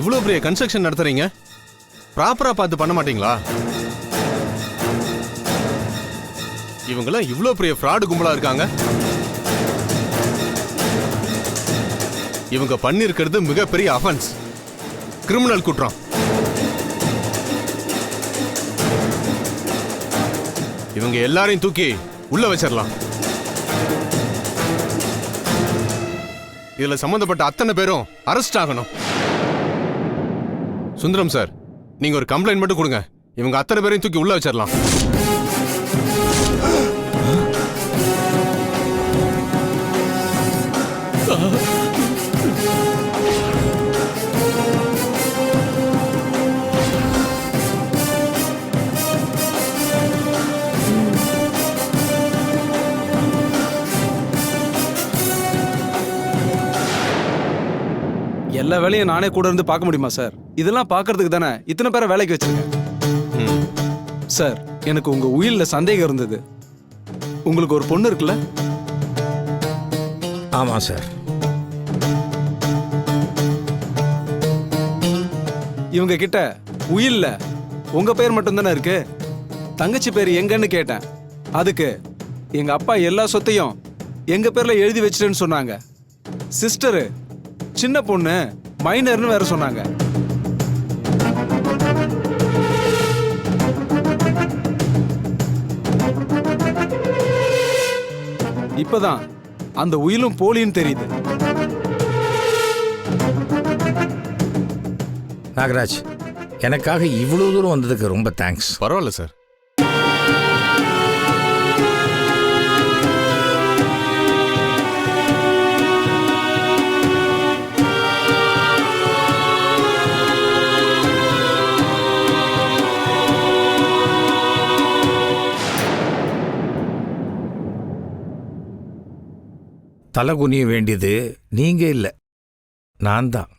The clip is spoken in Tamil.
இவ்வளோ பெரிய கன்ஸ்ட்ரக்ஷன் நடத்துறீங்க? ப்ராப்பரா பார்த்து பண்ண மாட்டீங்களா? இவங்கெல்லாம் இவ்வளோ பெரிய ஃப்ராடு கும்பலா இருக்காங்க. இவங்க பண்ணியிருக்கிறது மிகப்பெரிய அஃபென்ஸ் கிரிமினல் குற்றம். இவங்க எல்லாரையும் தூக்கி உள்ள வச்சிடலாம். இதுல சம்பந்தப்பட்ட அத்தனை பேரும் அரெஸ்ட் ஆகணும். சுந்தரம் சார் நீங்க ஒரு கம்ப்ளைண்ட் மட்டும் கொடுங்க. இவங்க அத்தனை பேரையும் தூக்கி உள்ள வச்சிடலாம் எல்லா வேலையும் நானே கூட இருந்து பார்க்க முடியுமா சார்? இதெல்லாம் பார்க்கறதுக்கு தானே? இத்தனை பேரை வேலைக்கு வச்சிருக்கேன். சார் எனக்கு உங்க உயில்ல சந்தேகம் இருந்தது. உங்களுக்கு ஒரு பொண்ணு இருக்குல்ல? ஆமாம் சார். இவங்க கிட்ட உயில்ல உங்க பேர் மட்டும்தானே இருக்கு? தங்கச்சி பேர் எங்கன்னு கேட்டேன். அதுக்கு எங்க அப்பா எல்லா சொத்தையும் எங்க பேர்ல எழுதி வச்சிட்டேன்னு சொன்னாங்க. சிஸ்டரு சின்ன பொண்ணு மைனர்னு வேற சொன்னாங்க. இப்பதான் அந்த உயிலும் போலின்னு தெரியுது. நாகராஜ் எனக்காக இவ்வளோ தூரம் வந்ததுக்கு ரொம்ப தேங்க்ஸ் பரவாயில்ல சார். தலை குனிய வேண்டியது நீங்கள் இல்லை. நான் தான்